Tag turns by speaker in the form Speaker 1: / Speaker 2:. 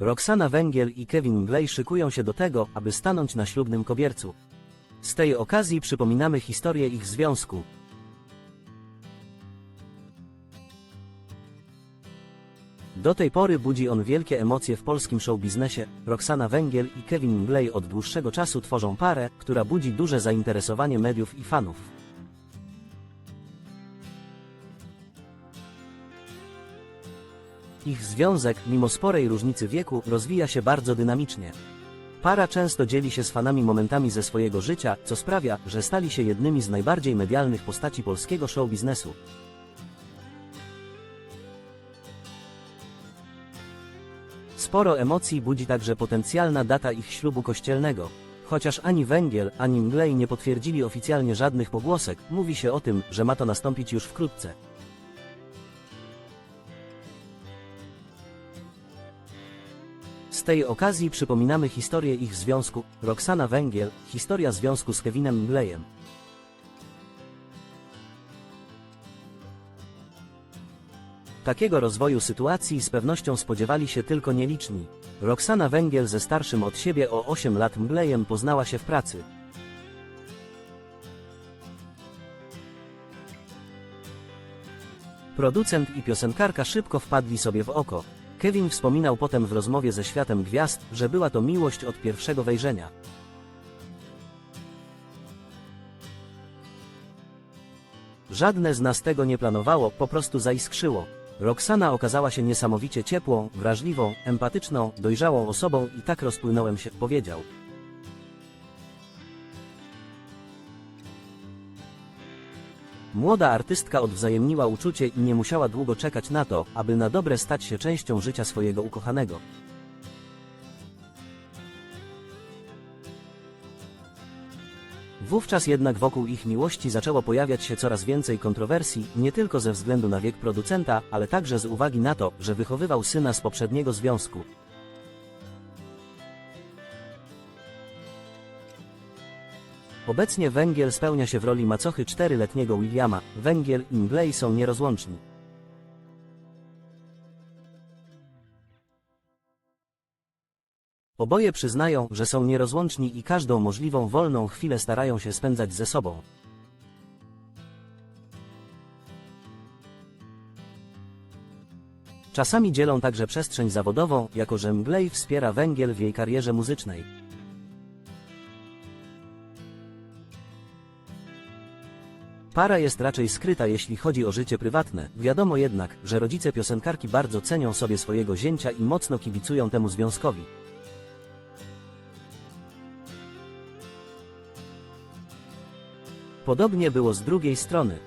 Speaker 1: Roxana Węgiel i Kevin Mglej szykują się do tego, aby stanąć na ślubnym kobiercu. Z tej okazji przypominamy historię ich związku. Do tej pory budzi on wielkie emocje w polskim showbiznesie. Roxana Węgiel i Kevin Mglej od dłuższego czasu tworzą parę, która budzi duże zainteresowanie mediów i fanów. Ich związek, mimo sporej różnicy wieku, rozwija się bardzo dynamicznie. Para często dzieli się z fanami momentami ze swojego życia, co sprawia, że stali się jednymi z najbardziej medialnych postaci polskiego show biznesu. Sporo emocji budzi także potencjalna data ich ślubu kościelnego. Chociaż ani Węgiel, ani Mglej nie potwierdzili oficjalnie żadnych pogłosek, mówi się o tym, że ma to nastąpić już wkrótce. Z tej okazji przypominamy historię ich związku, Roxana Węgiel, historia związku z Kevinem Mglejem. Takiego rozwoju sytuacji z pewnością spodziewali się tylko nieliczni. Roxana Węgiel ze starszym od siebie o 8 lat Mglejem poznała się w pracy. Producent i piosenkarka szybko wpadli sobie w oko. Kevin wspominał potem w rozmowie ze światem gwiazd, że była to miłość od pierwszego wejrzenia. Żadne z nas tego nie planowało, po prostu zaiskrzyło. Roxana okazała się niesamowicie ciepłą, wrażliwą, empatyczną, dojrzałą osobą i tak rozpłynąłem się, powiedział. Młoda artystka odwzajemniła uczucie i nie musiała długo czekać na to, aby na dobre stać się częścią życia swojego ukochanego. Wówczas jednak wokół ich miłości zaczęło pojawiać się coraz więcej kontrowersji, nie tylko ze względu na wiek producenta, ale także z uwagi na to, że wychowywał syna z poprzedniego związku. Obecnie Węgiel spełnia się w roli macochy czteroletniego Williama. Węgiel i Mglej są nierozłączni. Oboje przyznają, że są nierozłączni i każdą możliwą wolną chwilę starają się spędzać ze sobą. Czasami dzielą także przestrzeń zawodową, jako że Mglej wspiera Węgiel w jej karierze muzycznej. Para jest raczej skryta jeśli chodzi o życie prywatne. Wiadomo jednak, że rodzice piosenkarki bardzo cenią sobie swojego zięcia i mocno kibicują temu związkowi. Podobnie było z drugiej strony.